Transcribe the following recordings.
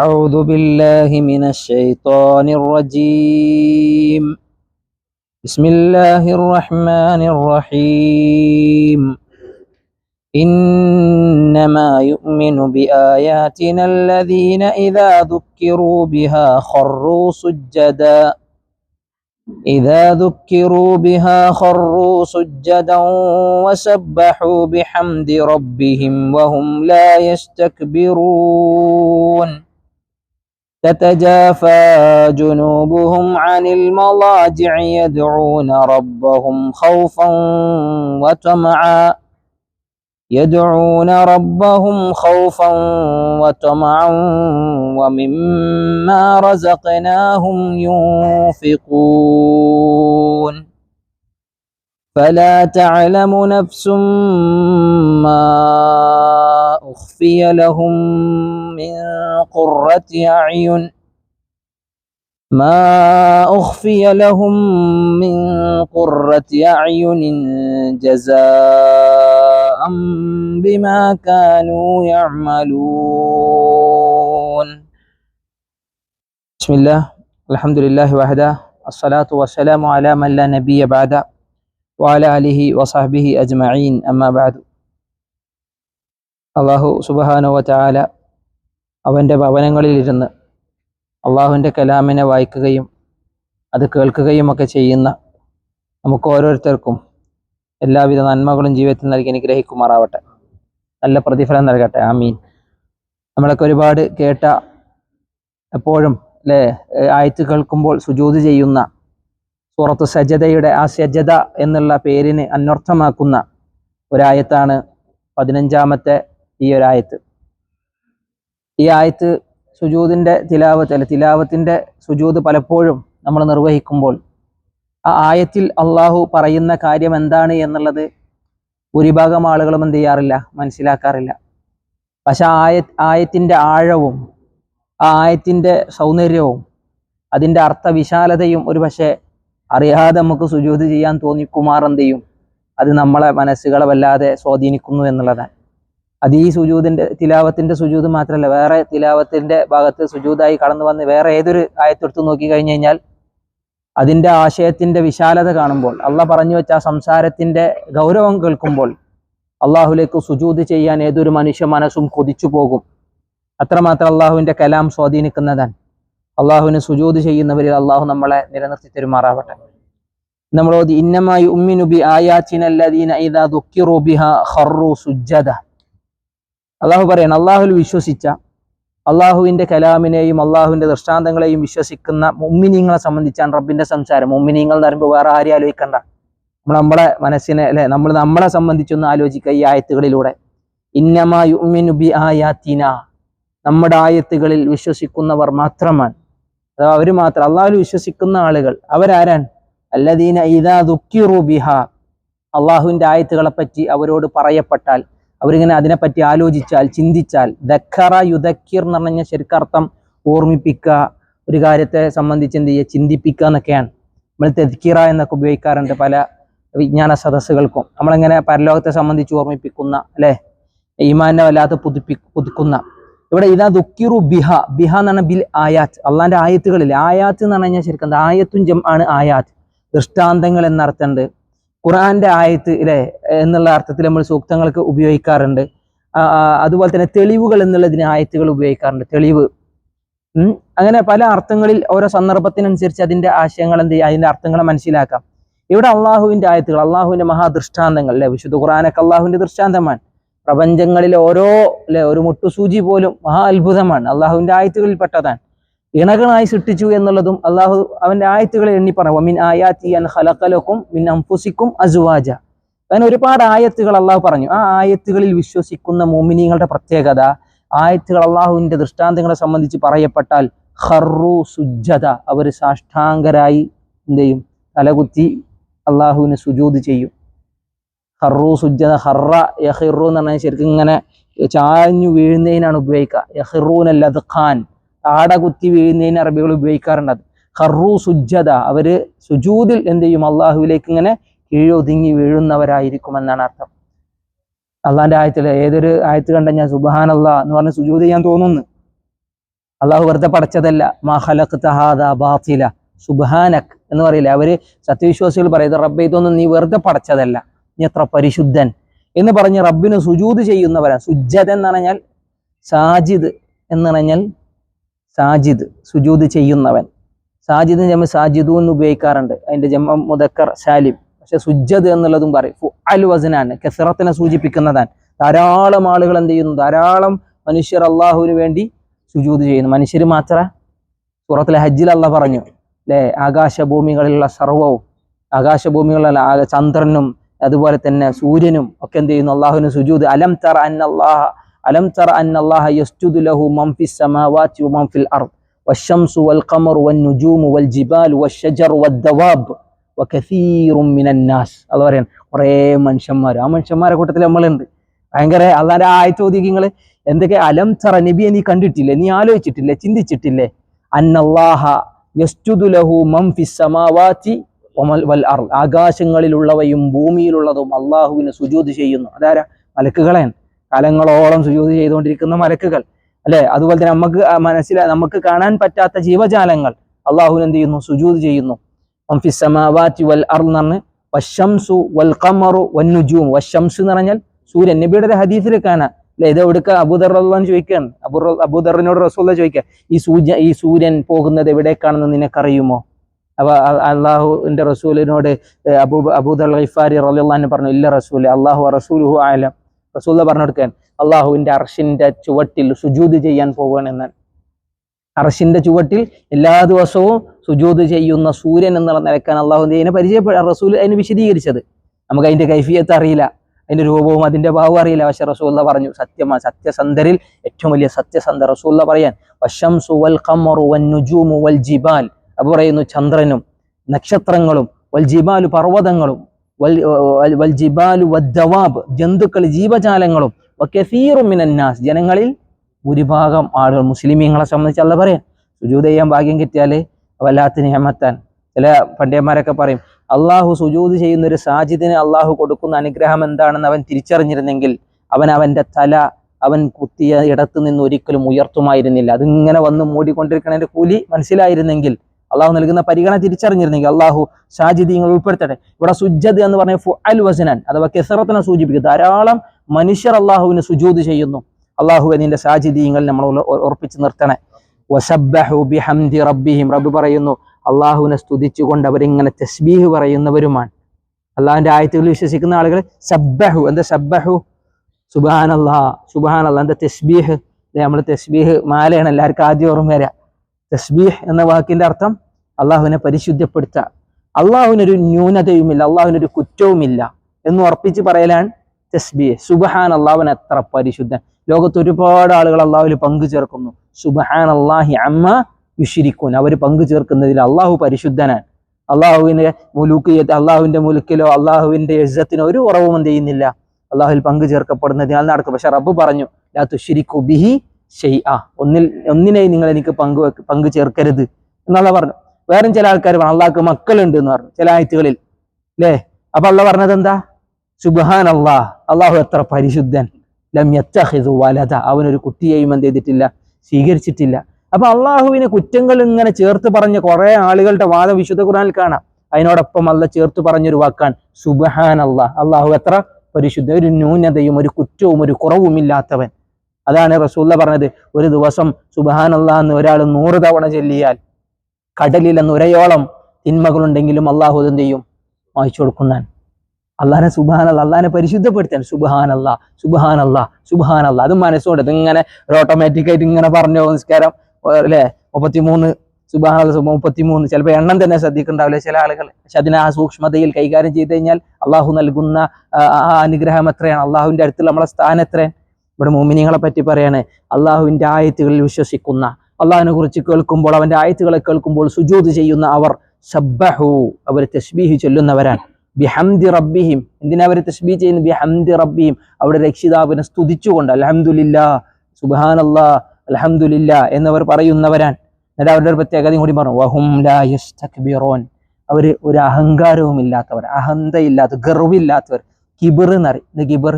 أعوذ بالله من الشيطان الرجيم. بسم الله الرحمن الرحيم. إنما يؤمن بآياتنا الذين إذا ذكروا بها خروا سجدا. إذا ذكروا بها خروا سجدا وسبحوا بحمد ربهم وهم لا يستكبرون. تتجافى جنوبهم عن المضاجع يدعون ربهم خوفا وطمعا. يدعون ربهم خوفا وطمعا ومما رزقناهم ينفقون. فلا تعلم نفس ما أخفي لهم من قرة أعين. ما أخفي لهم من قرة أعين جزاء بما كانوا يعملون. بسم الله. الحمد لله وحده. الصلاة والسلام على من لا نبي بعد وعلى آله وصحبه أجمعين. أما بعد. അള്ളാഹു സുബഹാനോ ചാല അവന്റെ ഭവനങ്ങളിലിരുന്ന് അള്ളാഹുവിന്റെ കലാമിനെ വായിക്കുകയും അത് കേൾക്കുകയും ഒക്കെ ചെയ്യുന്ന നമുക്ക് ഓരോരുത്തർക്കും എല്ലാവിധ നന്മകളും ജീവിതത്തിൽ നൽകി അനുഗ്രഹിക്കുമാറാവട്ടെ. നല്ല പ്രതിഫലം നൽകട്ടെ. ആമീൻ. നമ്മളൊക്കെ ഒരുപാട് കേട്ട എപ്പോഴും അല്ലേ ആയത്ത് കേൾക്കുമ്പോൾ സുജൂത് ചെയ്യുന്ന സൂറത്ത് സജ്ജതയുടെ ആ സജ്ജത എന്നുള്ള പേരിന് അന്വർത്ഥമാക്കുന്ന ഒരായത്താണ് പതിനഞ്ചാമത്തെ ഈ ആയത്ത്. ഈ ആയത്ത് സുജൂതിന്റെ തിലാവത്ത് അല്ലെ തിലാവത്തിന്റെ സുജൂത് പലപ്പോഴും നമ്മൾ നിർവഹിക്കുമ്പോൾ ആ ആയത്തിൽ അള്ളാഹു പറയുന്ന കാര്യം എന്താണ് എന്നുള്ളത് ഭൂരിഭാഗം ആളുകളും എന്ത് ചെയ്യാറില്ല മനസ്സിലാക്കാറില്ല. പക്ഷെ ആയ ആയത്തിന്റെ ആഴവും ആ ആയത്തിന്റെ സൗന്ദര്യവും അതിന്റെ അർത്ഥവിശാലതയും ഒരു പക്ഷേ അറിയാതെ നമുക്ക് സുജൂത് ചെയ്യാൻ തോന്നിക്കുമാർ ചെയ്യും? അത് നമ്മളെ മനസ്സുകളെ വല്ലാതെ സ്വാധീനിക്കുന്നു എന്നുള്ളതാണ്. അത് ഈ സുജൂതിന്റെ തിലാവത്തിന്റെ സുജൂത് മാത്രമല്ല വേറെ തിലാവത്തിന്റെ ഭാഗത്ത് സുജൂതായി കടന്നു വന്ന് വേറെ ഏതൊരു ആയത്തെടുത്ത് നോക്കി കഴിഞ്ഞു കഴിഞ്ഞാൽ അതിന്റെ ആശയത്തിന്റെ വിശാലത കാണുമ്പോൾ അള്ള പറഞ്ഞു വെച്ച ആ സംസാരത്തിന്റെ ഗൗരവം കേൾക്കുമ്പോൾ അള്ളാഹുലേക്ക് സുജൂത് ചെയ്യാൻ ഏതൊരു മനുഷ്യ മനസ്സും കൊതിച്ചു പോകും. അത്രമാത്രം അള്ളാഹുവിന്റെ കലാം സ്വാധീനിക്കുന്നതാണ്. അള്ളാഹുവിന് സുജൂത് ചെയ്യുന്നവരിൽ അള്ളാഹു നമ്മളെ നിലനിർത്തി തെരുമാറാവട്ടെ. നമ്മൾ ഇന്നമായി ഉമ്മിനുബി ആയാച്ചിനല്ലദീന ഇദാ ദുഃഖിറു ബിഹ ഹറു സുജ്ജദ. അള്ളാഹു പറയണം അള്ളാഹുൽ വിശ്വസിച്ച അള്ളാഹുവിന്റെ കലാമിനെയും അള്ളാഹുവിന്റെ ദൃഷ്ടാന്തങ്ങളെയും വിശ്വസിക്കുന്ന മുമ്മിനീങ്ങളെ സംബന്ധിച്ചാണ് റബ്ബിന്റെ സംസാരം. മുമ്മിനീങ്ങൾ എന്ന് പറയുമ്പോൾ വേറെ ആരെയും ആലോചിക്കണ്ട. നമ്മൾ നമ്മളെ മനസ്സിനെ അല്ലെ നമ്മൾ നമ്മളെ സംബന്ധിച്ചൊന്ന് ആലോചിക്കുക ഈ ആയത്തുകളിലൂടെ. ഇന്നമായുബി ആയാത്തിന നമ്മുടെ ആയത്തുകളിൽ വിശ്വസിക്കുന്നവർ മാത്രമാണ്. അഥവാ അവർ മാത്രം അള്ളാഹു വിശ്വസിക്കുന്ന ആളുകൾ അവരാരാണ്? അല്ലദീന ഇതാ ദുഃഖിറു ബിഹ. അള്ളാഹുവിന്റെ ആയത്തുകളെ പറ്റി അവരോട് പറയപ്പെട്ടാൽ അവരിങ്ങനെ അതിനെപ്പറ്റി ആലോചിച്ചാൽ ചിന്തിച്ചാൽ ദക്കറ യുദക്കിർ എന്ന് പറഞ്ഞാൽ ശരിക്കർത്ഥം ഓർമ്മിപ്പിക്കുക ഒരു കാര്യത്തെ സംബന്ധിച്ച് എന്ത് ചെയ്യുക ചിന്തിപ്പിക്കുക എന്നൊക്കെയാണ്. നമ്മൾ തെദ്ക്കിറ എന്നൊക്കെ ഉപയോഗിക്കാറുണ്ട് പല വിജ്ഞാന സദസ്സുകൾക്കും. നമ്മളെങ്ങനെ പരലോകത്തെ സംബന്ധിച്ച് ഓർമ്മിപ്പിക്കുന്ന അല്ലേ? ഈമാനെ വല്ലാത്ത പുതുപ്പി പുതുക്കുന്ന. ഇവിടെ ഇതാ ദുക്കിറു ബിഹ. ബിഹ എന്ന് പറഞ്ഞാൽ ബിൽ ആയാത്ത്. അള്ളാന്റെ ആയത്തുകളിൽ ആയാത്ത് എന്ന് പറഞ്ഞു കഴിഞ്ഞാൽ ശരിക്കും ആയത്തും ജം ആണ് ആയാത്ത്. ദൃഷ്ടാന്തങ്ങൾ എന്നർത്ഥമുണ്ട്. ഖുറാന്റെ ആയത്ത് ഇല്ലേ? എന്നുള്ള അർത്ഥത്തിൽ നമ്മൾ സൂക്തങ്ങൾക്ക് ഉപയോഗിക്കാറുണ്ട്. അതുപോലെ തന്നെ തെളിവുകൾ എന്നുള്ളതിന് ആയത്തുകൾ ഉപയോഗിക്കാറുണ്ട്. തെളിവ്. അങ്ങനെ പല അർത്ഥങ്ങളിൽ ഓരോ സന്ദർഭത്തിനനുസരിച്ച് അതിന്റെ ആശയങ്ങൾ എന്ത് അതിന്റെ അർത്ഥങ്ങൾ മനസ്സിലാക്കാം. ഇവിടെ അള്ളാഹുവിന്റെ ആയത്തുകൾ അള്ളാഹുവിന്റെ മഹാദൃഷ്ടാന്തങ്ങൾ അല്ലെ? വിശുദ്ധ ഖുറാനൊക്കെ അള്ളാഹുവിന്റെ ദൃഷ്ടാന്തമാണ്. പ്രപഞ്ചങ്ങളിലെ ഓരോ അല്ലെ ഒരു മുട്ടുസൂചി പോലും മഹാ അത്ഭുതമാണ്. അള്ളാഹുവിന്റെ ആയത്തുകളിൽ പെട്ടതാണ് ഇണകളായി സൃഷ്ടിച്ചു എന്നുള്ളതും അള്ളാഹു അവന്റെ ആയത്തുകളെ എണ്ണി പറഞ്ഞു മിൻ ആയാത്തി അൻ ഹലക്കലക്കും മിൻ അംഫുസിക്കും അസുവാജ. അങ്ങനെ ഒരുപാട് ആയത്തുകൾ അള്ളാഹു പറഞ്ഞു. ആ ആയത്തുകളിൽ വിശ്വസിക്കുന്ന മോമിനികളുടെ പ്രത്യേകത ആയത്തുകൾ അള്ളാഹുവിന്റെ ദൃഷ്ടാന്തങ്ങളെ സംബന്ധിച്ച് പറയപ്പെട്ടാൽ ഹറു സുജത അവർ സാഷ്ടാംഗരായി എന്ത് ചെയ്യും? തലകുത്തി അള്ളാഹുവിന് സുജൂത് ചെയ്യും. ഹറു സുജത ഹറ യഹിറു എന്ന് പറഞ്ഞാൽ ശരിക്കും ഇങ്ങനെ ചാഞ്ഞു വീഴുന്നതിനാണ് ഉപയോഗിക്കുക. യഹിറൂൻ ലദ്ഖാൻ താട കുത്തി വീഴുന്നതിന് അറബികൾ ഉപയോഗിക്കാറുണ്ട് അത്. ഹറു സുജത അവർ സുജൂദിൽ എന്ത് ചെയ്യും? അള്ളാഹുവിലേക്ക് ഇങ്ങനെ കീഴൊതുങ്ങി വീഴുന്നവരായിരിക്കും എന്നാണ് അർത്ഥം. അള്ളാന്റെ ആയത്തിൽ ഏതൊരു ആയത്ത് കണ്ട ഞാൻ സുബാൻ അള്ളാ എന്ന് പറഞ്ഞ് സുജൂത് ചെയ്യാൻ തോന്നുന്നു. അള്ളാഹു വെറുതെ പടച്ചതല്ല. മാ ഖലഖ്ത ഹാദാ ബാത്തില. സുബ്ഹാനക് എന്ന് പറയില്ല? അവർ സത്യവിശ്വാസികൾ പറയുന്നത് റബ്ബെ ഇതൊന്നും നീ വെറുതെ പടച്ചതല്ല. നീ എത്ര പരിശുദ്ധൻ. എന്ന് പറഞ്ഞ് റബ്ബിന് സുജൂത് ചെയ്യുന്നവരാണ്. സുജ്ജത് എന്ന് പറഞ്ഞാൽ സാജിദ് എന്ന് പറഞ്ഞാൽ സാജിദ് സുജൂദ് ചെയ്യുന്നവൻ. സാജിദ് ജമ സാജിദു എന്ന് ഉപയോഗിക്കാറുണ്ട്. അതിന്റെ ജമ മുദക്കർ സാലിം. പക്ഷെ സുജ്ജദ് എന്നുള്ളതും പറയും. ഫു അൽ വസനാണ്. കെസറത്തിനെ സൂചിപ്പിക്കുന്നതാണ്. ധാരാളം ആളുകൾ എന്ത് ചെയ്യുന്നു? ധാരാളം മനുഷ്യർ അള്ളാഹുവിന് വേണ്ടി സുജൂദ് ചെയ്യുന്നു. മനുഷ്യർ മാത്രം? സൂറത്തിലെ ഹജ്ജിൽ അല്ല പറഞ്ഞു. അല്ലേ ആകാശഭൂമികളിലുള്ള സർവവും ആകാശഭൂമികളിലുള്ള ആക- ചന്ദ്രനും അതുപോലെ തന്നെ സൂര്യനും ഒക്കെ എന്ത് ചെയ്യുന്നു? അള്ളാഹുവിന് സുജൂദ്. അലം തറ അന്നല്ലാഹ അലം തറ അന്നല്ലാഹ യസ്ജുദു ലഹു മൻ ഫിസ് സമാവാതി വമൻ ഫിൽ അർദ് വശംസു വൽ ഖമറു വൻ നുജൂമു വൽ ജിബാലു വശജറു വദ്ദവാബ് വകസീറും മിനൻ നാസ് അത് പറയാൻ കുറേ മനുഷ്യന്മാർ ആ മനുഷ്യന്മാരെ കൂട്ടത്തിൽ നമ്മളുണ്ട്. ഭയങ്കര അള്ളാന്റെ ആയത്ത് ഓതി നിങ്ങൾ എന്തൊക്കെ? അലം തറ നബിയെ നീ കണ്ടിട്ടില്ലേ? നീ ആലോചിച്ചിട്ടില്ലേ? ചിന്തിച്ചിട്ടില്ലേ? അന്നല്ലാഹ യസ്ജുദു ലഹു മം ഫിസ് സമാവാതി വമൽ വൽ അർദ്. ആകാശങ്ങളിലുള്ളവയും ഭൂമിയിലുള്ളതും അള്ളാഹുവിന് സുജൂത് ചെയ്യുന്നു. അതാരാ? മലക്കുകളെയാണ്. കാലങ്ങളോളം സുജൂത് ചെയ്തുകൊണ്ടിരിക്കുന്ന മലക്കുകൾ അല്ലെ? അതുപോലെ തന്നെ നമുക്ക് മനസ്സിലാ നമുക്ക് കാണാൻ പറ്റാത്ത ജീവജാലങ്ങൾ അള്ളാഹുവിന് എന്ത് ചെയ്യുന്നു? സുജൂത് ചെയ്യുന്നു. വൽ വശംസു വൽ ഖമറു വന്നുജൂം വശംസ് എന്ന് പറഞ്ഞാൽ സൂര്യൻ. നബിയുടെ ഹദീസിൽ കാണാം. അല്ലെ? ഇത് എവിടുക്ക? അബൂദർ എന്ന് ചോദിക്കുകയാണ്. അബൂർ അബൂദറിനോട് റസൂല്ല ചോദിക്കുക ഈ സൂര്യ ഈ സൂര്യൻ പോകുന്നത് എവിടേക്കാണെന്ന് നിനക്കറിയുമോ? അപ്പൊ അള്ളാഹുവിന്റെ റസൂലിനോട് അബൂ അബൂദർ റളിയല്ലാഹു അൻഹു പറഞ്ഞു ഇല്ല റസൂൽ അള്ളാഹു റസൂലുഹു ആലം റസൂല പറഞ്ഞു കൊടുക്കാൻ അള്ളാഹുവിന്റെ അർഷിന്റെ ചുവട്ടിൽ സുജൂത് ചെയ്യാൻ പോവുകയാണെന്ന് അർഷിന്റെ ചുവട്ടിൽ എല്ലാ ദിവസവും സുജൂത് ചെയ്യുന്ന സൂര്യൻ എന്നുള്ള നിലക്കാൻ അള്ളാഹു അതിനെ പരിചയപ്പെട്ട റസൂൽ അതിന് വിശദീകരിച്ചത്. നമുക്ക് അതിന്റെ കൈഫിയത്ത് അറിയില്ല. അതിന്റെ രൂപവും അതിന്റെ ഭാവവും അറിയില്ല. പക്ഷെ റസൂല്ല പറഞ്ഞു സത്യമാ സത്യസന്ധരിൽ ഏറ്റവും വലിയ സത്യസന്ധ റസൂല്ല പറയാൻ വശംസു സുവൽ വൻ നുജൂമു വൽ ജിബാൽ. അപ്പൊ പറയുന്നു ചന്ദ്രനും നക്ഷത്രങ്ങളും വൽ ജിബാലു പർവതങ്ങളും വൽ ജിബാലു വദ്ദവാബ് ജന്തുക്കൾ ജീവജാലങ്ങളും മിനന്നാസ് ജനങ്ങളിൽ ഭൂരിഭാഗം ആളുകൾ മുസ്ലിമീങ്ങളെ സംബന്ധിച്ച് അല്ല പറയാൻ. സുജൂത് ചെയ്യാൻ ഭാഗ്യം കിട്ടിയാൽ വല്ലാത്ത നിയമത്താൻ. ചില പണ്ഡിതന്മാരൊക്കെ പറയും അള്ളാഹു സുജൂത് ചെയ്യുന്ന ഒരു സാജിദിന് അള്ളാഹു കൊടുക്കുന്ന അനുഗ്രഹം എന്താണെന്ന് അവൻ തിരിച്ചറിഞ്ഞിരുന്നെങ്കിൽ അവൻ അവന്റെ തല അവൻ കുത്തിയ ഇടത്ത് നിന്ന് ഒരിക്കലും ഉയർത്തുമായിരുന്നില്ല. അതിങ്ങനെ വന്ന് മൂടിക്കൊണ്ടിരിക്കണതിന്റെ കൂലി മനസ്സിലായിരുന്നെങ്കിൽ അള്ളാഹു നൽകുന്ന പരിഗണന തിരിച്ചറിഞ്ഞിരുന്നെങ്കിൽ അള്ളാഹു സാജിദീങ്ങൾ ഉൾപ്പെടുത്തട്ടെ. ഇവിടെ സുജ്ജദ് എന്ന് പറഞ്ഞ ഫു അൽ വസനാൻ അഥവാ കെസറത്തിനെ സൂചിപ്പിക്കും ധാരാളം മനുഷ്യർ അള്ളാഹുവിന് സുജൂത് ചെയ്യുന്നു. അള്ളാഹു നിന്റെ ഷാജിദീങ്ങൾ നമ്മൾ ഉറ- ഉറപ്പിച്ച് നിർത്തണേ. വസബ്ബഹു ബിഹംദി റബ്ബിഹിം. റബ്ബ് പറയുന്നു അള്ളാഹുവിനെ സ്തുതിച്ചുകൊണ്ട് അവരിങ്ങനെ തസ്ബീഹ് പറയുന്നവരുമാണ്. അള്ളാഹിന്റെ ആയത്തുകൾ വിശ്വസിക്കുന്ന ആളുകൾ സബ്ബഹു എന്താ സബ്ബഹു സുബാനല്ലാ സുബാനല്ലാ എന്താ തസ്ബീഹ്? നമ്മൾ തസ്ബീഹ് മാലയാണ് എല്ലാവർക്കും ആദ്യം ഓർമ്മ വരിക. തസ്ബീഹ് എന്ന വാക്കിന്റെ അർത്ഥം അള്ളാഹുവിനെ പരിശുദ്ധപ്പെടുത്തുക അള്ളാഹുവിനൊരു ന്യൂനതയുമില്ല അള്ളാഹുവിനൊരു കുറ്റവുമില്ല എന്ന് ഉറപ്പിച്ച് പറയലാണ് തസ്ബീഹ്. സുബഹാൻ അള്ളാഹുവിന് എത്ര പരിശുദ്ധൻ. ലോകത്ത് ഒരുപാട് ആളുകൾ അള്ളാഹുവിൽ പങ്കു ചേർക്കുന്നു. സുബഹാൻ അള്ളാഹി അമ്മ യുഷിരിക്കൂൻ അവർ പങ്കു ചേർക്കുന്നതിൽ അള്ളാഹു പരിശുദ്ധനാണ്. അള്ളാഹുവിന്റെ മുലുക്കിയത്ത് അള്ളാഹുവിന്റെ മുലുക്കിലോ അള്ളാഹുവിന്റെ യജ്ജത്തിനോ ഒരു കുറവും ചെയ്യുന്നില്ല. അള്ളാഹുവിൽ പങ്കു ചേർക്കപ്പെടുന്നതിനാൽ നടക്കും. പക്ഷെ റബ്ബ് പറഞ്ഞു ലാ തുഷിരിക്കു ബിഹി ഷെയ്അ ഒന്നിൽ ഒന്നിനെ നിങ്ങൾ എനിക്ക് പങ്കു പങ്കു ചേർക്കരുത് എന്നുള്ള പറഞ്ഞു വേറെ ചില ആൾക്കാർ പറഞ്ഞു അള്ളാഹ്ക്ക് മക്കളുണ്ട് എന്ന് പറഞ്ഞു ചില ആയത്തുകളിൽ. അല്ലേ അപ്പൊ അള്ള പറഞ്ഞത് എന്താ? സുബാൻ അള്ളാഹ് അള്ളാഹു എത്ര പരിശുദ്ധൻ. വലത അവനൊരു കുട്ടിയെയും എന്ത് ചെയ്തിട്ടില്ല സ്വീകരിച്ചിട്ടില്ല. അപ്പൊ അള്ളാഹുവിനെ കുറ്റങ്ങൾ ഇങ്ങനെ ചേർത്ത് പറഞ്ഞ കുറെ ആളുകളുടെ വാദം വിശുദ്ധ ഖുർആനിൽ കാണാം. അതിനോടൊപ്പം അല്ല ചേർത്ത് പറഞ്ഞൊരു വാക്കാണ് സുബഹാൻ അള്ളാഹ് അള്ളാഹു എത്ര പരിശുദ്ധ ഒരു ന്യൂനതയും ഒരു കുറ്റവും ഒരു കുറവുമില്ലാത്തവൻ. അതാണ് റസൂല്ല പറഞ്ഞത്. ഒരു ദിവസം അള്ളാഹ് എന്ന് ഒരാൾ നൂറ് തവണ ചൊല്ലിയാൽ കടലിൽ എന്ന് ഒരയോളം തിന്മകളുണ്ടെങ്കിലും അള്ളാഹു എന്ത് ചെയ്യും വായിച്ചു കൊടുക്കുന്നാൻ. അള്ളാഹാനെ സുബാൻ അല്ല അള്ളാഹിനെ പരിശുദ്ധപ്പെടുത്താൻ സുബാനല്ല സുബാനല്ല സുബാനല്ല അത് മനസ്സുകൊണ്ട് ഇതിങ്ങനെ ഒരു ഓട്ടോമാറ്റിക് ആയിട്ട് ഇങ്ങനെ പറഞ്ഞു നിസ്കാരം അല്ലേ? മുപ്പത്തിമൂന്ന് സുബാനല്ല മുപ്പത്തിമൂന്ന്. ചിലപ്പോൾ എണ്ണം തന്നെ ശ്രദ്ധിക്കുന്നുണ്ടാവില്ല ചില ആളുകൾ. പക്ഷെ അതിനെ ആ സൂക്ഷ്മതയിൽ കൈകാര്യം ചെയ്ത് കഴിഞ്ഞാൽ അള്ളാഹു നൽകുന്ന ആ അനുഗ്രഹം എത്രയാണ്? അള്ളാഹുവിന്റെ അടുത്തുള്ള നമ്മളെ സ്ഥാനം എത്രയാണ്? ഇവിടെ മോമിനിയങ്ങളെ പറ്റി പറയാണ് അള്ളാഹുവിന്റെ ആയത്തുകളിൽ വിശ്വസിക്കുന്ന അള്ളാഹിനെ കുറിച്ച് കേൾക്കുമ്പോൾ അവന്റെ ആയത്തുകളെ കേൾക്കുമ്പോൾ സുജൂത് ചെയ്യുന്ന അവർ സബ്ബഹു അവർ തസ്ബീഹ് ചൊല്ലുന്നവരാണ്. ബിഹംദി റബ്ബിഹിം എന്തിനാ അവർ തസ്ബീ ചെയ്യുന്നത്? ബിഹംദി റബ്ബിഹിം അവിടെ രക്ഷിതാവിനെ സ്തുതിച്ചുകൊണ്ട് അൽഹംദുലില്ലാ സുബ്ഹാനല്ലാ അൽഹംദുലില്ലാ എന്നവർ പറയുന്നവരാണ്. എന്നിട്ട് അവരുടെ ഒരു പ്രത്യേകതയും കൂടി പറഞ്ഞു വഹും ലാ യസ്തക്ബിറൂൻ. അവർ ഒരു അഹങ്കാരവും ഇല്ലാത്തവർ അഹന്തയില്ലാത്ത ഗർവില്ലാത്തവർ. കിബിർ എന്നറി ഗിബിർ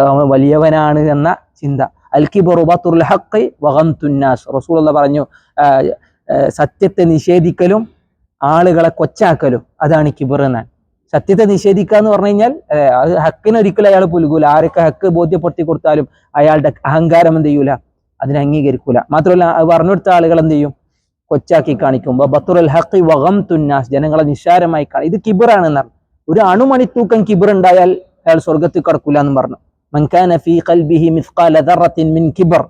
വലിയവനാണ് എന്ന ചിന്ത. അൽക്കി കിബറു ബത്തുൽ ഹഖ് വഗംതുന്നാസ് റസൂലുള്ള പറഞ്ഞു ആ, ആ, സത്യത്തെ നിഷേധിക്കലും ആളുകളെ കൊച്ചാക്കലും അതാണ് കിബർ എന്നാൽ. സത്യത്തെ നിഷേധിക്കുക എന്ന് പറഞ്ഞു കഴിഞ്ഞാൽ അത് ഹക്കിന് ഒരിക്കലും അയാൾ പുലുകൂല. ആരൊക്കെ ഹക്ക് ബോധ്യപ്പെടുത്തി കൊടുത്താലും അയാളുടെ അഹങ്കാരം എന്ത് ചെയ്യൂല? അതിനെ അംഗീകരിക്കൂല. മാത്രമല്ല അത് പറഞ്ഞു കൊടുത്ത ആളുകൾ എന്ത് ചെയ്യും? കൊച്ചാക്കി കാണിക്കും. ബത്തുറൽ ഹക്കി വകം തുന്നാസ് ജനങ്ങളെ നിസ്സാരമായി കാണും. ഇത് കിബറാണ് എന്നാണ് ഒരു അണുമണിത്തൂക്കം കിബർ ഉണ്ടായാൽ അയാൾ സ്വർഗത്തിൽ കടക്കൂല എന്ന് പറഞ്ഞു. മൻകാന ഫീ في قلبه ദറത്തിൻ മിൻ കിബർ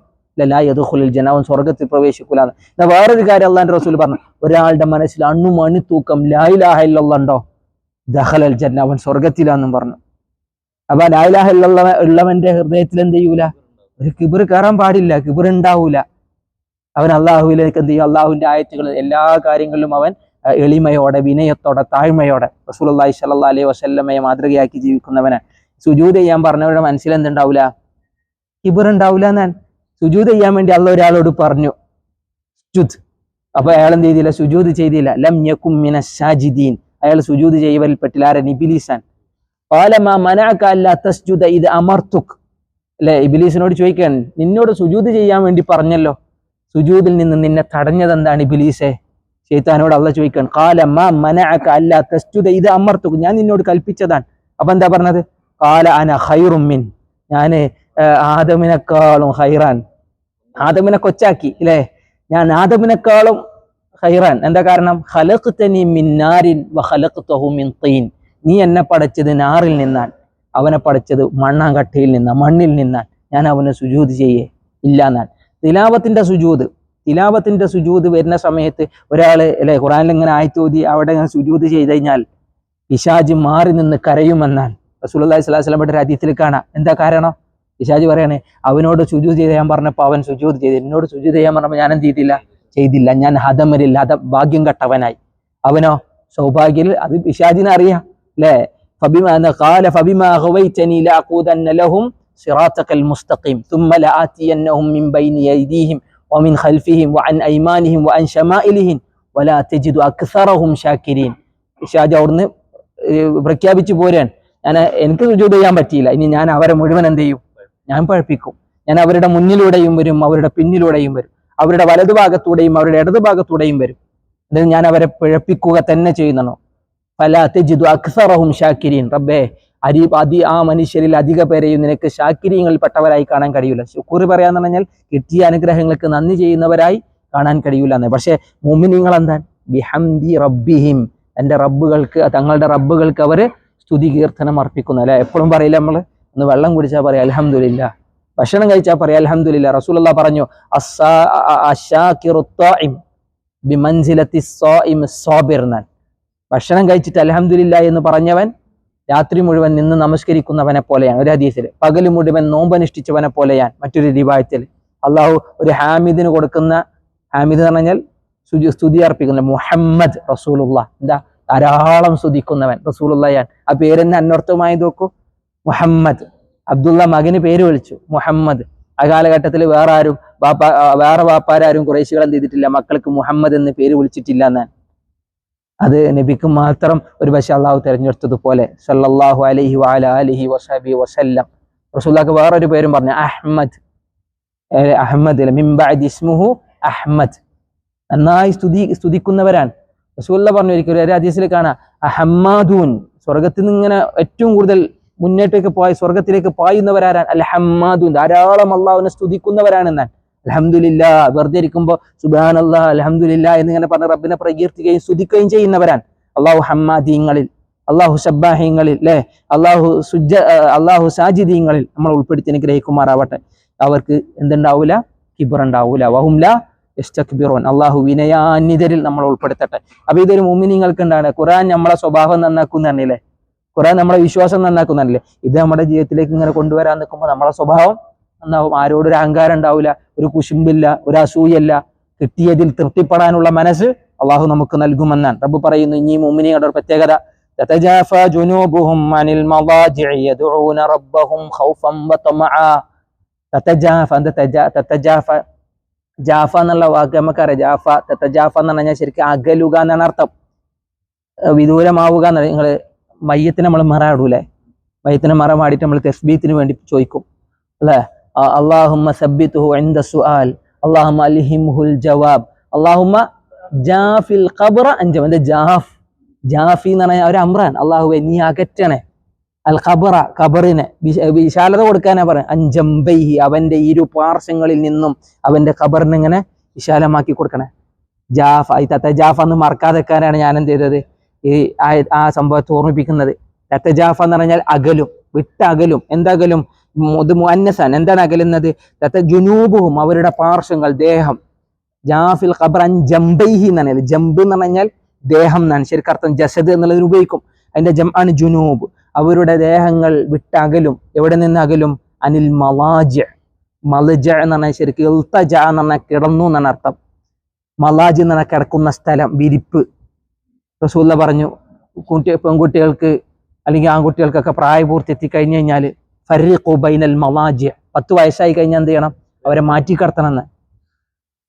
ജന്ന അവൻ സ്വർഗത്തിൽ പ്രവേശിക്കൂലെന്ന് എന്നാ. വേറൊരു കാര്യം അള്ളാന്റെ റസൂൽ പറഞ്ഞു. ഒരാളുടെ മനസ്സിൽ അണുമണിത്തൂക്കം ലാ ഇലാഹ ഇല്ലല്ലാഹ് ഉണ്ടോ? ദഖലൽ ജന്ന അവൻ സ്വർഗത്തിലാന്നും പറഞ്ഞു. അപ്പൊ ലാ ഇലാഹ ഇല്ലല്ലാഹ് ഉള്ളവന്റെ ഹൃദയത്തിൽ എന്ത് ചെയ്യൂല? ഒരു കിബിർ കയറാൻ പാടില്ല കിബിർ ഉണ്ടാവൂല. അവൻ അള്ളാഹുവിലേക്ക് എന്ത് ചെയ്യും? അള്ളാഹുവിന്റെ ആയത്തുകൾ എല്ലാ കാര്യങ്ങളിലും അവൻ എളിമയോടെ വിനയത്തോടെ താഴ്മയോടെ റസൂൽ അള്ളാഹി സല്ലാ അലൈഹി വസല്ലമയെ മാതൃകയാക്കി ജീവിക്കുന്നവനാണ്. സുജൂദ് ചെയ്യാൻ പറഞ്ഞവരുടെ മനസ്സിൽ എന്തുണ്ടാവില്ല കിബർ ഉണ്ടാവില്ല എന്നാൻ. സുജൂത് ചെയ്യാൻ വേണ്ടി അള്ള ഒരാളോട് പറഞ്ഞു. അപ്പൊ അയാൾ എന്ത് ചെയ്തില്ല? സുജൂത് ചെയ്തില്ല. ലം യക്കും മിന അയാൾ സുജൂത് ചെയ്യവരിൽ പറ്റില്ല ആരെ? ഇബിലീസാൻ തസ്ജുദ അല്ലെ? ഇബിലീസിനോട് ചോദിക്കാൻ നിന്നോട് സുജൂത് ചെയ്യാൻ വേണ്ടി പറഞ്ഞല്ലോ. സുജൂതിൽ നിന്ന് നിന്നെ തടഞ്ഞത് എന്താണ് ഇബിലീസെ? ചേത്താനോട് അള്ള ചോദിക്കാൻ കാലമ്മ മനഅക അല്ല തസ്ജുദ ഇത് അമർത്തുക്. ഞാൻ നിന്നോട് കൽപ്പിച്ചതാണ്. അപ്പൊ എന്താ പറഞ്ഞത്? കാല അന ഖൈറും മിൻ ഞാൻ ഏർ ആദമിനെക്കാളും ഹൈറാൻ. ആദമിനെ കൊച്ചാക്കി അല്ലേ ഞാൻ ആദമിനെക്കാളും ഹൈറാൻ. എന്താ കാരണം? ഹലക്ക് തനി മിന്നാരിൻ വ തൊഹു മിൻ തീൻ. നീ എന്നെ പടച്ചത് നാറിൽ നിന്നാൻ അവനെ പടച്ചത് മണ്ണാങ്കട്ടയിൽ നിന്ന മണ്ണിൽ നിന്നാൻ ഞാൻ അവനെ സുജൂത് ചെയ്യേ ഇല്ല എന്നാൻ തിലാവത്തിന്റെ സുജൂത്. തിലാപത്തിന്റെ സുജൂത് വരുന്ന സമയത്ത് ഒരാൾ അല്ലെ ഖുറാനിൽ ഇങ്ങനെ ആയിത്തോതി അവിടെ ഞാൻ സുജൂത് ചെയ്ത് കഴിഞ്ഞാൽ പിശാജ് മാറി നിന്ന് കരയുമെന്നാൻ റസൂലുള്ളാഹി സ്വല്ലല്ലാഹി അലൈഹി വസല്ലമയുടെ ഹദീസിൽ കാണാം എന്താ കാരണം പിശാജ് പറയണേ അവനോട് സുജൂത് ചെയ്യാൻ പറഞ്ഞപ്പോൾ അവൻ സുജൂത് ചെയ്തു എന്നോട് സുജൂത് ചെയ്യാൻ പറഞ്ഞപ്പോൾ ഞാൻ എന്ത് ചെയ്തില്ല ചെയ്തില്ല ഞാൻ ഹതമരിൽ ഹത ഭാഗ്യം കെട്ടവനായി അവനോ സൗഭാഗ്യൽ അത് പിശാജിനെ അറിയാം അല്ലേ فبما أن قال فبما أغويتني لأقودن لهم صراطك المستقيم ثم لآتينهم من بين أيديهم ومن خلفهم وعن أيمانهم وعن شمائلهم ولا تجد أكثرهم شاكرين പിശാജ് അവിടുന്ന് ഏർ പ്രഖ്യാപിച്ചു പോരാൻ ഞാൻ എനിക്ക് സുജൂത് ചെയ്യാൻ പറ്റിയില്ല. ഇനി ഞാൻ അവരെ മുഴുവൻ എന്ത് ചെയ്യും? ഞാൻ പഴപ്പിക്കും. ഞാൻ അവരുടെ മുന്നിലൂടെയും വരും അവരുടെ പിന്നിലൂടെയും വരും. അവരുടെ വലതുഭാഗത്തൂടെയും അവരുടെ ഇടതുഭാഗത്തൂടെയും വരും. എന്നിട്ട് ഞാൻ അവരെ പിഴപ്പിക്കുക തന്നെ ചെയ്യുന്നോ പല തെജിദു അക്സറഹും ഷാക്കിരീൻ റബ്ബേ അരി അതി ആ മനുഷ്യരിൽ അധിക പേരെയും നിനക്ക് ഷാക്കിരിയങ്ങളിൽ പെട്ടവരായി കാണാൻ കഴിയില്ല ശുക്കൂറി പറയാന്ന് പറഞ്ഞാൽ കിട്ടിയ അനുഗ്രഹങ്ങൾക്ക് നന്ദി ചെയ്യുന്നവരായി കാണാൻ കഴിയില്ല എന്ന്. പക്ഷേ മുമിനിങ്ങൾ എന്താണ് ബിഹംദി റബ്ബിഹിം. എന്റെ റബ്ബുകൾക്ക് തങ്ങളുടെ റബ്ബുകൾക്ക് അവർ സ്തുതി കീർത്തനം അർപ്പിക്കുന്നു. അല്ലെ? എപ്പോഴും പറയില്ല നമ്മൾ ഒന്ന് വെള്ളം കുടിച്ചാൽ പറയാം അലഹമുല്ല ഭക്ഷണം കഴിച്ചാൽ പറയാം അലഹമുല്ല റസൂലുള്ള പറഞ്ഞു ഭക്ഷണം കഴിച്ചിട്ട് അലഹമുല്ല എന്ന് പറഞ്ഞവൻ രാത്രി മുഴുവൻ നിന്ന് നമസ്കരിക്കുന്നവനെ പോലെയാണ് ഒരു ഹദീസിൽ പകൽ മുഴുവൻ നോമ്പനുഷ്ഠിച്ചവനെ പോലെയാണ് മറ്റൊരു രീവായത്തിൽ അള്ളാഹു ഒരു ഹാമിദിന് കൊടുക്കുന്ന ഹാമിദ് എന്ന് പറഞ്ഞാൽ സ്തുതി അർപ്പിക്കുന്ന മുഹമ്മദ് റസൂലുള്ള എന്താ ധാരാളം സ്തുതിക്കുന്നവൻ. റസൂലുള്ളയാൻ ആ പേരെന്നെ അന്വർത്ഥമായി നോക്കൂ. മുഹമ്മദ്. അബ്ദുള്ള മകന് പേര് വിളിച്ചു. മുഹമ്മദ്. ആ കാലഘട്ടത്തിൽ വേറെ ആരും ബാപ്പ വേറെ ബാപ്പാരാരും കുറേശികൾ എന്ത് ചെയ്തിട്ടില്ല. മക്കൾക്ക് മുഹമ്മദ് എന്ന് പേര് വിളിച്ചിട്ടില്ല എന്നാൻ അത് നബിക്ക് മാത്രം ഒരു പക്ഷെ അള്ളാഹു തിരഞ്ഞെടുത്തതുപോലെ. സല്ലല്ലാഹു അലൈഹി വാല അലഹി വസഹബി വസല്ലം. റസൂല്ലാക്ക് വേറൊരു പേരും പറഞ്ഞു അഹമ്മദ് അഹമ്മദ് ബഅദി ഇസ്മുഹു അഹ്മദ്. നന്നായി സ്തുതി സ്തുതിക്കുന്നവരാണ്. റസൂല്ല പറഞ്ഞു ഒരിക്കലും ഒരു ഹദീസിൽ കാണാം അഹമ്മാദൂൻ സ്വർഗത്തിൽ നിന്ന് ഇങ്ങനെ ഏറ്റവും കൂടുതൽ മുന്നേറ്റേക്ക് പോയി സ്വർഗത്തിലേക്ക് പായുന്നവരാരാണ്? അൽ ഹമ്മാദൂൻ ധാരാളം അള്ളാഹുവിനെ സ്തുതിക്കുന്നവരാണ് എന്നാൽ. അലഹമുല്ല വെറുതെ ഇരിക്കുമ്പോൾ സുബാൻ അള്ളാഹ് അലഹമുല്ല എന്നിങ്ങനെ പറഞ്ഞ് റബ്ബിനെ പ്രകീർത്തിക്കുകയും സ്തുതിക്കുകയും ചെയ്യുന്നവരാണ്. അള്ളാഹു ഹമ്മാദീങ്ങളിൽ അള്ളാഹു ഷബ്ബാഹിങ്ങളിൽ അല്ലെ അള്ളാഹു സുജ അള്ളാഹു സാജിദീങ്ങളിൽ നമ്മൾ ഉൾപ്പെടുത്തി അനുഗ്രഹിക്കുമാറാവട്ടെ. അവർക്ക് എന്തുണ്ടാവൂല? കിബർ ഉണ്ടാവൂല വഹുംല യസ്തക്ബിറൂൻ അള്ളാഹു വിനയാന്യതരിൽ നമ്മൾ ഉൾപ്പെടുത്തട്ടെ അപ്പൊ ഇതൊരു മുമിനിങ്ങൾക്ക് എന്താണ് ഖുറാൻ നമ്മളെ സ്വഭാവം നന്നാക്കുന്നല്ലേ ഖുറാൻ നമ്മളെ വിശ്വാസം നന്നാക്കുന്നല്ലേ ഇത് നമ്മുടെ ജീവിതത്തിലേക്ക് ഇങ്ങനെ കൊണ്ടുവരാൻ നിൽക്കുമ്പോൾ നമ്മളെ സ്വഭാവം നന്നാവും ആരോടൊരു അഹങ്കാരം ഉണ്ടാവില്ല ഒരു കുശുമ്പില്ല ഒരു അസൂയല്ല കിട്ടിയതിൽ തൃപ്തിപ്പെടാനുള്ള മനസ്സ് അള്ളാഹു നമുക്ക് നൽകുമെന്നാണ് റബ്ബ് പറയുന്നു ഇനി മുമിനിയുടെ ഒരു പ്രത്യേകത تتجافى جنوبهم عن المضاجع يدعون ربهم خوفا وطمعا تتجافى എന്ത് തജ- تتجافى ജാഫ എന്നുള്ള വാക്ക് നമുക്കറിയാം. ജാഫ തത്തജാഫ എന്ന് പറഞ്ഞാൽ ശരിക്കും അകലുക എന്നാണ് അർത്ഥം. വിദൂരമാവുക എന്ന് നിങ്ങൾ മയ്യത്തിന് നമ്മൾ മറ ഇടൂലേ? മയ്യത്തിന് മറ മാടിയിട്ട് നമ്മൾ തെസ്ബീത്തിന് വേണ്ടി ചോദിക്കും. അല്ലേ? അള്ളാഹുമ്മ സബ്ബിത്തുഹു എന്ത സുആൽ. അള്ളാഹുമ്മ അലിഹിംഹുൽ ജവാബ്. അള്ളാഹുമ്മ ജാഫിൽ ഖബറ അഞ്ചം ജാഫ്? ജാഫി എന്ന് പറഞ്ഞാൽ ഒരു അമ്രാൻ. അള്ളാഹുവെ നീ അകറ്റണേ. അൽ ഖബറ ഖബറിനെ വിശ- വിശാലത കൊടുക്കാനാ പറയാം അഞ്ചംബൈഹി അവന്റെ ഇരു പാർശ്വങ്ങളിൽ നിന്നും അവന്റെ ഖബറിനെ ഇങ്ങനെ വിശാലമാക്കി കൊടുക്കണേ. ജാഫ ഈ തത്ത ജാഫ എന്ന് മറക്കാതെക്കാനാണ് ഞാൻ എന്ത് ചെയ്തത്? ഈ ആ- സംഭവത്തെ ഓർമ്മിപ്പിക്കുന്നത്. തത്ത ജാഫ എന്ന് പറഞ്ഞാൽ അകലും വിട്ടകലും. എന്തകലും? മു- ഇത് മുഅന്നസാൻ. എന്താണ് അകലുന്നത്? തത്ത ജുനൂബും അവരുടെ പാർശ്വങ്ങൾ ദേഹം. ജാഫിൽ ഖബർ അൻ ജംബൈഹി പറഞ്ഞാൽ ജംബ് എന്ന് പറഞ്ഞാൽ ദേഹം എന്നാണ്. ശരിക്കും അർത്ഥം ജസദ് എന്നുള്ളതിന് ഉപയോഗിക്കും. അതിന്റെ ജം ആണ് ജുനൂബ്. അവരുടെ ദേഹങ്ങൾ വിട്ടകലും എവിടെ നിന്ന് അകലും? അനിൽ മലാജ. മലജ എന്ന് പറഞ്ഞാൽ ശരിക്കും ഇൽത്തജ എന്ന് പറഞ്ഞാൽ കിടന്നു എന്നാണ് അർത്ഥം. മലാജ് എന്ന് പറഞ്ഞാൽ കിടക്കുന്ന സ്ഥലം വിരിപ്പ്. റസൂല്ല പറഞ്ഞു കുട്ടി പെൺകുട്ടികൾക്ക് അല്ലെങ്കിൽ ആൺകുട്ടികൾക്കൊക്കെ പ്രായപൂർത്തി എത്തി കഴിഞ്ഞു കഴിഞ്ഞാൽ ഫരീഖു ബൈനൽ മലാജ്. പത്ത് വയസ്സായി കഴിഞ്ഞാൽ എന്ത് ചെയ്യണം? അവരെ മാറ്റി കിടത്തണം എന്ന്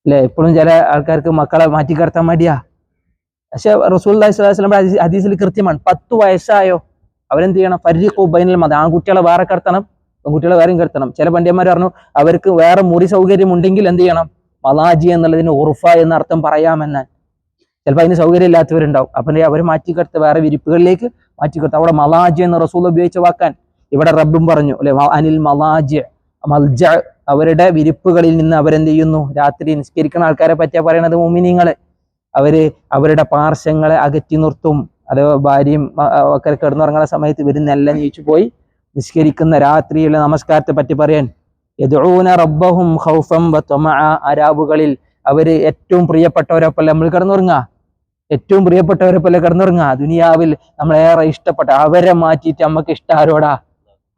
അല്ലെ? എപ്പോഴും ചില ആൾക്കാർക്ക് മക്കളെ മാറ്റി കിടത്താൻ മടിയാ. പക്ഷെ റസൂൽ സ്വലം ഹദീസിൽ കൃത്യമാണ്. പത്ത് വയസ്സായോ? അവരെന്ത് ചെയ്യണം? ഫരീഖു ബൈനൽ മത ആൺകുട്ടികളെ വേറെ കിടത്തണം പെൺകുട്ടികളെ വേറെയും കിടത്തണം. ചില പണ്ഡിയന്മാർ പറഞ്ഞു അവർക്ക് വേറെ മുറി സൗകര്യം ഉണ്ടെങ്കിൽ എന്ത് ചെയ്യണം? മലാജി എന്നുള്ളതിന് ഉറുഫ എന്ന അർത്ഥം പറയാമെന്ന്. ചിലപ്പോൾ അതിന് സൗകര്യം ഇല്ലാത്തവരുണ്ടാവും. അപ്പം അവർ മാറ്റിക്കെടുത്ത് വേറെ വിരിപ്പുകളിലേക്ക് മാറ്റിക്കെടുത്ത് അവിടെ മലാജി എന്ന റസൂൽ ഉപയോഗിച്ച വാക്കാൻ ഇവിടെ റബ്ബും പറഞ്ഞു അല്ലെ? അനിൽ മലാജ് മൽജ. അവരുടെ വിരിപ്പുകളിൽ നിന്ന് അവരെന്ത് ചെയ്യുന്നു? രാത്രി നിസ്കരിക്കുന്ന ആൾക്കാരെ പറ്റിയാ പറയണത് മുമിനിങ്ങൾ. അവർ അവരുടെ പാർശ്വങ്ങളെ അകറ്റി നിർത്തും. അത് ഭാര്യയും ഒക്കെ കിടന്നുറങ്ങുന്ന സമയത്ത് വരുന്നല്ല നെല്ലം പോയി നിസ്കരിക്കുന്ന രാത്രിയിലെ നമസ്കാരത്തെ പറ്റി പറയാൻ യദൂന റബ്ബഹും ഹൗഫം അരാബുകളിൽ അവർ ഏറ്റവും പ്രിയപ്പെട്ടവരൊപ്പല്ല നമ്മൾ കിടന്നുറങ്ങുക? ഏറ്റവും പ്രിയപ്പെട്ടവരൊപ്പല്ല കിടന്നുറങ്ങുക? ദുനിയാവിൽ നമ്മളേറെ ഇഷ്ടപ്പെട്ട അവരെ മാറ്റിയിട്ട് നമുക്ക് ഇഷ്ടം ആരോടാ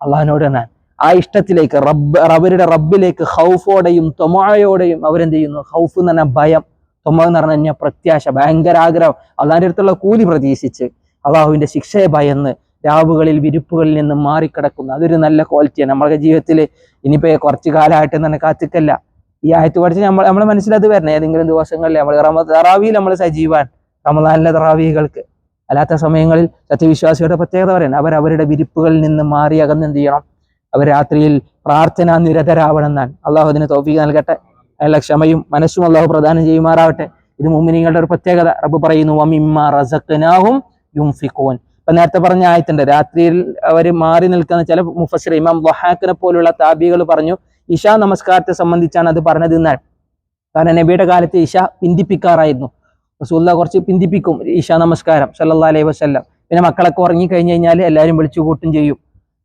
അള്ളഹാനോട് തന്നെ. ആ ഇഷ്ടത്തിലേക്ക് റബ്ബ് അവരുടെ റബ്ബിലേക്ക് ഹൗഫോടെയും തൊമായോടെയും അവരെന്ത് ചെയ്യുന്നു? ഹൗഫ് എന്ന് പറഞ്ഞാൽ ഭയം. തൊമ എന്ന് പറഞ്ഞു കഴിഞ്ഞാൽ പ്രത്യാശ ഭയങ്കര ആഗ്രഹം. അള്ളാഹിന്റെ അടുത്തുള്ള കൂലി പ്രതീക്ഷിച്ച് അള്ളാഹുവിന്റെ ശിക്ഷയെ ഭയന്ന് രാവുകളിൽ വിരിപ്പുകളിൽ നിന്ന് മാറിക്കിടക്കുന്നു. അതൊരു നല്ല ക്വാളിറ്റിയാണ് നമ്മുടെ ജീവിതത്തിൽ ഇനിയിപ്പോ കുറച്ച് കാലമായിട്ട് തന്നെ കാത്തിക്കല്ല. ഈ ആയത്ത് പഠിച്ച് നമ്മൾ നമ്മളെ മനസ്സിലത് വരണം. ഏതെങ്കിലും ദിവസങ്ങളിൽ നമ്മൾ റമ തറാവിയിൽ നമ്മൾ സജീവാൻ റമദാനിലെ തറാവികൾക്ക്. അല്ലാത്ത സമയങ്ങളിൽ സത്യവിശ്വാസിയുടെ പ്രത്യേകത പറയുന്നത് അവർ അവരുടെ വിരിപ്പുകളിൽ നിന്ന് മാറി അകന്നെന്ത് ചെയ്യണം? അവർ രാത്രിയിൽ പ്രാർത്ഥന നിരതരാവണം എന്നാണ്. അള്ളാഹു അതിന് നൽകട്ടെ. അതിനുള്ള ക്ഷമയും മനസ്സും അള്ളാഹു പ്രദാനം ചെയ്യുമാറാവട്ടെ. ഇത് മുമ്മിനിങ്ങളുടെ ഒരു പ്രത്യേകത. റബ്ബ് പറയുന്നു വമിമ്മ റസഖ്നാഹും ഇപ്പൊ നേരത്തെ പറഞ്ഞ ആയത്തുണ്ട് രാത്രിയിൽ അവർ മാറി നിൽക്കുന്ന ചില മുഫസിർ ഇമാം വഹാക്കിനെ പോലുള്ള താബികൾ പറഞ്ഞു ഇഷ നമസ്കാരത്തെ സംബന്ധിച്ചാണ് അത് പറഞ്ഞത് എന്നാൽ. കാരണം നബിയുടെ കാലത്ത് ഇഷ പിന്തിപ്പിക്കാറായിരുന്നു. റസൂല്ല കുറച്ച് പിന്തിപ്പിക്കും ഇഷ നമസ്കാരം സല്ലാ അലൈഹി വസ്ല്ലാം. പിന്നെ മക്കളൊക്കെ ഉറങ്ങി കഴിഞ്ഞു കഴിഞ്ഞാൽ എല്ലാവരും വിളിച്ചു കൂട്ടും ചെയ്യും.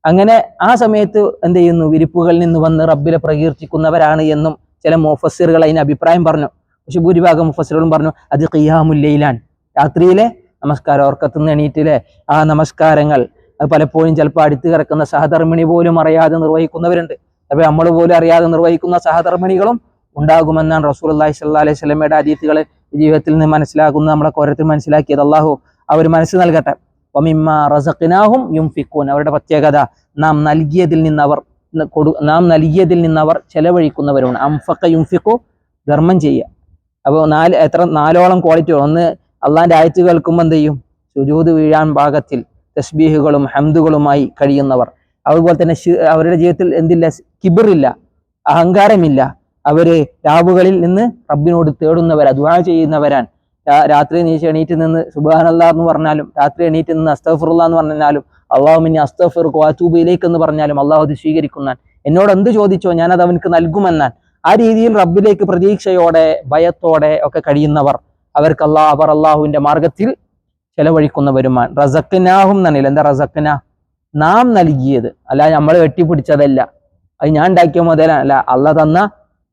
അങ്ങനെ ആ സമയത്ത് എന്ത് ചെയ്യുന്നു? വിരിപ്പുകളിൽ നിന്ന് വന്ന് റബ്ബിലെ പ്രകീർത്തിക്കുന്നവരാണ് എന്നും ചില മുഫസിറുകൾ അതിന് അഭിപ്രായം പറഞ്ഞു. പക്ഷെ ഭൂരിഭാഗം മുഫസിറുകളും പറഞ്ഞു അത് ഖിയാമുല്ലയിലാണ് രാത്രിയിലെ നമസ്കാരം ഉറക്കത്തുനിന്ന് എണീറ്റിലെ ആ നമസ്കാരങ്ങൾ അത് പലപ്പോഴും ചിലപ്പോൾ അടുത്ത് കിടക്കുന്ന സഹധർമ്മിണി പോലും അറിയാതെ നിർവഹിക്കുന്നവരുണ്ട്. അപ്പൊ നമ്മൾ പോലും അറിയാതെ നിർവഹിക്കുന്ന സഹധർമ്മിണികളും ഉണ്ടാകുമെന്നാണ് റസൂൽ അള്ളാഹി സ്വല്ലാ അലൈഹി സ്വലമയുടെ അതീത്തുകൾ ജീവിതത്തിൽ നിന്ന് മനസ്സിലാക്കുന്ന നമ്മളെ ഓരോരുത്തർ മനസ്സിലാക്കിയത്. അള്ളാഹു അവർ മനസ്സ് നൽകട്ടെ. റസഖിനാഹും യുംഫിക്കൂൻ അവരുടെ പ്രത്യേകത നാം നൽകിയതിൽ നിന്ന് അവർ ന- നാം നൽകിയതിൽ നിന്ന് അവർ ചെലവഴിക്കുന്നവരുമാണ്. അംഫക്ക യുംഫിക്കോ ധർമ്മം ചെയ്യുക. അപ്പോൾ നാല് എത്ര നാലോളം ക്വാളിറ്റി ഒന്ന് അള്ളാന്റെ ആയത്ത് കേൾക്കുമ്പോൾ എന്ത് ചെയ്യും? സുജൂത് വീഴാൻ പാകത്തിൽ തസ്ബീഹുകളും ഹംദുകളുമായി കഴിയുന്നവർ. അതുപോലെ തന്നെ അവരുടെ ജീവിതത്തിൽ എന്തില്ല? കിബിറില്ല അഹങ്കാരമില്ല. അവർ രാവുകളിൽ നിന്ന് റബ്ബിനോട് തേടുന്നവരാ ദുആ ചെയ്യുന്നവരാൻ രാത്രി നീച്ച് എണീറ്റ് നിന്ന് സുബാനല്ല എന്ന് പറഞ്ഞാലും രാത്രി എണീറ്റ് നിന്ന് അസ്തഫുറുള്ള എന്ന് പറഞ്ഞാലും അള്ളാഹു മിനി അസ്തഫിർ ഖാത്തൂബിലേക്ക് എന്ന് പറഞ്ഞാലും അള്ളാഹു അത് സ്വീകരിക്കുന്നാൻ. എന്നോട് എന്ത് ചോദിച്ചോ ഞാൻ അത് അവനക്ക് നൽകുമെന്നാൻ. ആ രീതിയിൽ റബ്ബിലേക്ക് പ്രതീക്ഷയോടെ ഭയത്തോടെ ഒക്കെ കഴിയുന്നവർ അവർക്ക് അള്ളാഹ് അവർ അള്ളാഹുവിന്റെ മാർഗത്തിൽ ചെലവഴിക്കുന്നവരുമാൻ റസക്കിനാഹും എന്നല്ല എന്താ റസക്കിന നാം നൽകിയത്. അല്ല നമ്മൾ വെട്ടിപ്പിടിച്ചതല്ല. അത് ഞാൻ ഉണ്ടാക്കിയ മുതലാണ് അല്ല അല്ല തന്ന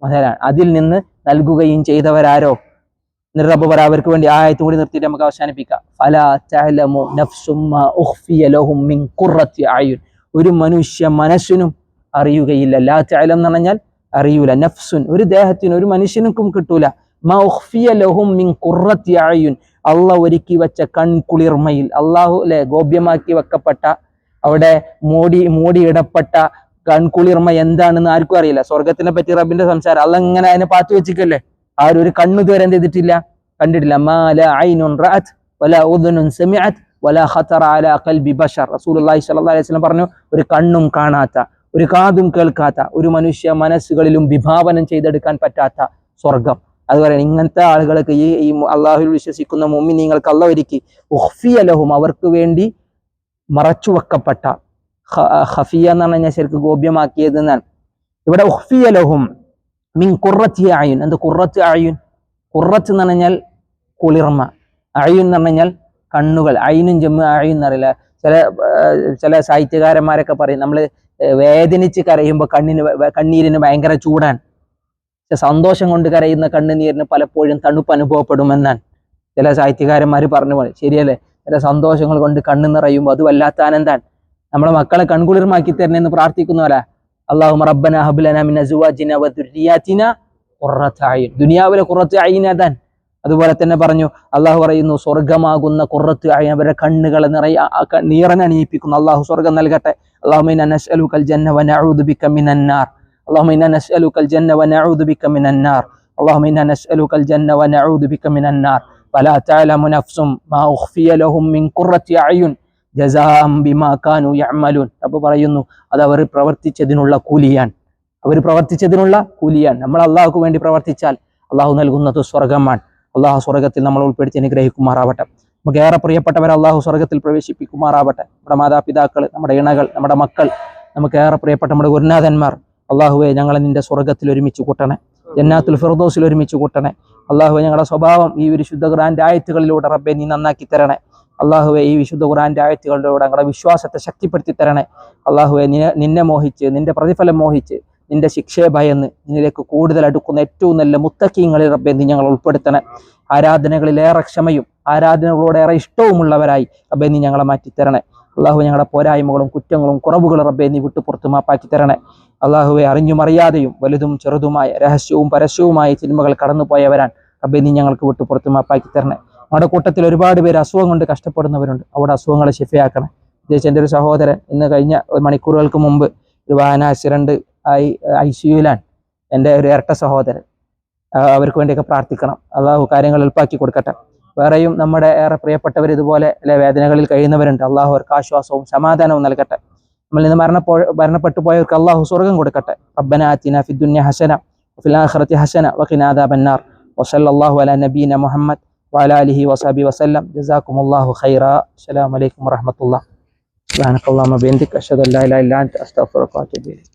മുതലാണ് അതിൽ നിന്ന് നൽകുകയും ചെയ്തവരാരോ? എന്നിട്ട് റബ്ബ് പറ അവർക്ക് വേണ്ടി ആയത്തും കൂടി നിർത്തിയിട്ട് നമുക്ക് അവസാനിപ്പിക്കാം. ലഹും മിൻ ഒരു മനുഷ്യ മനസ്സിനും അറിയുകയില്ല. ലാ തഅലം എന്ന് പറഞ്ഞാൽ അറിയൂല. നഫ്സുൻ ഒരു ദേഹത്തിന് ഒരു മനുഷ്യനുക്കും കിട്ടൂല. മാ ലഹും മിൻ അള്ളാഹ് ഒരുക്കി വെച്ച കൺകുളിർമയിൽ അള്ളാഹു അല്ലെ ഗോപ്യമാക്കി വെക്കപ്പെട്ട അവിടെ മൂടി മൂടിയിടപ്പെട്ട കൺകുളിർമ എന്താണെന്ന് ആർക്കും അറിയില്ല. സ്വർഗത്തിനെ പറ്റി റബ്ബിന്റെ സംസാരം അല്ല ഇങ്ങനെ അതിനെ പാത്തു വെച്ചിക്കല്ലേ? ആരും ഒരു കണ്ണു ഇതുവരെ എന്ത് ചെയ്തിട്ടില്ല? കണ്ടിട്ടില്ല. മാല ബശർ റസൂലുള്ളാഹി അലൈഹി വസല്ലം പറഞ്ഞു ഒരു കണ്ണും കാണാത്ത ഒരു കാതും കേൾക്കാത്ത ഒരു മനുഷ്യ മനസ്സുകളിലും വിഭാവനം ചെയ്തെടുക്കാൻ പറ്റാത്ത സ്വർഗം അത് പറയുന്നത് ഇങ്ങനത്തെ ആളുകൾക്ക് ഈ ഈ അള്ളാഹുൽ വിശ്വസിക്കുന്ന മുമ്മിനീങ്ങൾക്ക് അല്ല ഒരുക്കി. ഉഹ്ഫിയലഹും അവർക്ക് വേണ്ടി മറച്ചു വെക്കപ്പെട്ട ഹഫിയ എന്ന് പറഞ്ഞാൽ ശരിക്കും ഗോപ്യമാക്കിയത് എന്നാണ്. ഇവിടെ ഉഹ്ഫിയലഹും മിൻ കുറത്തി ആയുൻ എന്ത് കുറത്തി ആയുൻ കുറത്ത് എന്ന് പറഞ്ഞാൽ കുളിർമ. അയുൻ എന്ന് പറഞ്ഞാൽ കണ്ണുകൾ. അയിനും ജമ്മു അയുൻ എന്നറിയില്ല. ചില ചില സാഹിത്യകാരന്മാരൊക്കെ പറയും നമ്മൾ വേദനിച്ച് കരയുമ്പോൾ കണ്ണിന് കണ്ണീരിന് ഭയങ്കര ചൂടാണ്. സന്തോഷം കൊണ്ട് കരയുന്ന കണ്ണുനീരിന് പലപ്പോഴും തണുപ്പ് അനുഭവപ്പെടുമെന്നാണ്. ചില സാഹിത്യകാരന്മാർ പറഞ്ഞു പോലെ. ശരിയല്ലേ? ചില സന്തോഷങ്ങൾ കൊണ്ട് കണ്ണ് നിറയുമ്പോൾ അത് വല്ലാത്ത ആനന്ദാണ്. നമ്മളെ മക്കളെ കൺകുളിർമാക്കി തരണമെന്ന് പ്രാർത്ഥിക്കുന്നവരാ. അള്ളാഹു റബ്ബന ഹബ്ലന മിൻ അസ്വാജിന വ ദുർരിയാതിന ഖുറത്ത അയ്യുൻ ദുനിയാവിലെ ഖുറത്ത് അയ്യിൻ അതാണ് അതുപോലെ തന്നെ പറഞ്ഞു അള്ളാഹു പറയുന്നു സ്വർഗമാകുന്ന കുറത്ത് അയ്യൻ അവരുടെ കണ്ണുകളെ നിറയെ നീറനണിയിപ്പിക്കുന്നു അള്ളാഹു സ്വർഗം നൽകട്ടെ اللهم إنا نسألك الجنة ونعوذ بك من النار اللهم إنا نسألك الجنة ونعوذ بك من النار اللهم إنا نسألك الجنة ونعوذ بك من النار فلا تعلم نفس ما أخفي لهم من قرة أعين ജസാം ബിമാക്കാനു യമ്മലൂൻ അപ്പോൾ പറയുന്നു അത് അവർ പ്രവർത്തിച്ചതിനുള്ള കൂലിയാൻ അവർ പ്രവർത്തിച്ചതിനുള്ള കൂലിയാൻ നമ്മൾ അള്ളാഹുക്ക് വേണ്ടി പ്രവർത്തിച്ചാൽ അള്ളാഹു നൽകുന്നത് സ്വർഗമാണ് അള്ളാഹു സ്വർഗത്തിൽ നമ്മൾ ഉൾപ്പെടുത്തി അനുഗ്രഹിക്കുമാറാവട്ടെ. നമുക്ക് ഏറെ പ്രിയപ്പെട്ടവർ അള്ളാഹു സ്വർഗത്തിൽ പ്രവേശിപ്പിക്കുമാറാവട്ടെ. നമ്മുടെ മാതാപിതാക്കൾ നമ്മുടെ ഇണകൾ നമ്മുടെ മക്കൾ നമുക്ക് ഏറെ പ്രിയപ്പെട്ട നമ്മുടെ ഗുരുനാഥന്മാർ അള്ളാഹുവെ ഞങ്ങളെ നിന്റെ സ്വർഗത്തിൽ ഒരുമിച്ച് കൂട്ടണേ. ജന്നാത്തുൽ ഫിർദോസിൽ ഒരുമിച്ച് കൂട്ടണേ. അള്ളാഹുവെ ഞങ്ങളുടെ സ്വഭാവം ഈ ഒരു ശുദ്ധ ഗ്രാൻഡ് ആയത്തുകളിലൂടെ റബ്ബെ നീ നന്നാക്കി തരണേ. അള്ളാഹുവെ ഈ വിശുദ്ധ ഖുറാന്റെ ആയത്തുകളിലൂടെ ഞങ്ങളുടെ വിശ്വാസത്തെ ശക്തിപ്പെടുത്തി തരണേ അള്ളാഹുവെ നിന്നെ മോഹിച്ച് നിന്റെ പ്രതിഫലം മോഹിച്ച് നിന്റെ ശിക്ഷയെ ഭയന്ന് നിന്നിലേക്ക് കൂടുതൽ അടുക്കുന്ന ഏറ്റവും നല്ല മുത്തക്കീങ്ങളിൽ റബ്ബെ നീ ഞങ്ങൾ ഉൾപ്പെടുത്തണേ. ആരാധനകളിലേറെ ക്ഷമയും ആരാധനകളോടേറെ ഇഷ്ടവുമുള്ളവരായി റബ്ബെ നീ ഞങ്ങളെ മാറ്റിത്തരണേ. അള്ളാഹു ഞങ്ങളുടെ പോരായ്മകളും കുറ്റങ്ങളും കുറവുകളും റബ്ബെ നീ വിട്ടു പുറത്തു മാപ്പാക്കി തരണേ അള്ളാഹുവെ അറിഞ്ഞും അറിയാതെയും വലുതും ചെറുതുമായ രഹസ്യവും പരസ്യവുമായ സിനിമകൾ കടന്നുപോയവരാൻ റബ്ബെ നീ ഞങ്ങൾക്ക് വിട്ടു പുറത്തു മാപ്പാക്കി തരണേ നമ്മുടെ കൂട്ടത്തിൽ ഒരുപാട് പേര് അസുഖം കൊണ്ട് കഷ്ടപ്പെടുന്നവരുണ്ട്. അവിടെ അസുഖങ്ങളെ ശിഫയാക്കണം. ജയിച്ച എന്റെ ഒരു സഹോദരൻ ഇന്ന് കഴിഞ്ഞ മണിക്കൂറുകൾക്ക് മുമ്പ് ഒരു വാഹന ആക്സിഡന്റ് ആയി ഐ സിയുലാണ് എന്റെ ഒരു ഇരട്ട സഹോദരൻ. അവർക്ക് വേണ്ടിയൊക്കെ പ്രാർത്ഥിക്കണം. അള്ളാഹു കാര്യങ്ങൾ എളുപ്പാക്കി കൊടുക്കട്ടെ. വേറെയും നമ്മുടെ ഏറെ പ്രിയപ്പെട്ടവർ ഇതുപോലെ അല്ലെ വേദനകളിൽ കഴിയുന്നവരുണ്ട്. അള്ളാഹു അവർക്ക് ആശ്വാസവും സമാധാനവും നൽകട്ടെ. നമ്മൾ ഇന്ന് മരണപ്പോ മരണപ്പെട്ടു പോയവർക്ക് അള്ളാഹു സ്വർഗം കൊടുക്കട്ടെ. റബ്ബന ആതിന ഫി ഹസന ആഖിറതി ഹസന വഖിനാദ ബന്നാർ വസല്ലാഹു അല നബീന മുഹമ്മദ് وعلى آله وصحبه وسلم. جزاكم الله خيرا. السلام عليكم ورحمة الله. سبحانك اللهم وبحمدك. أشهد أن لا إله إلا أنت. أستغفرك وأتوب إليك.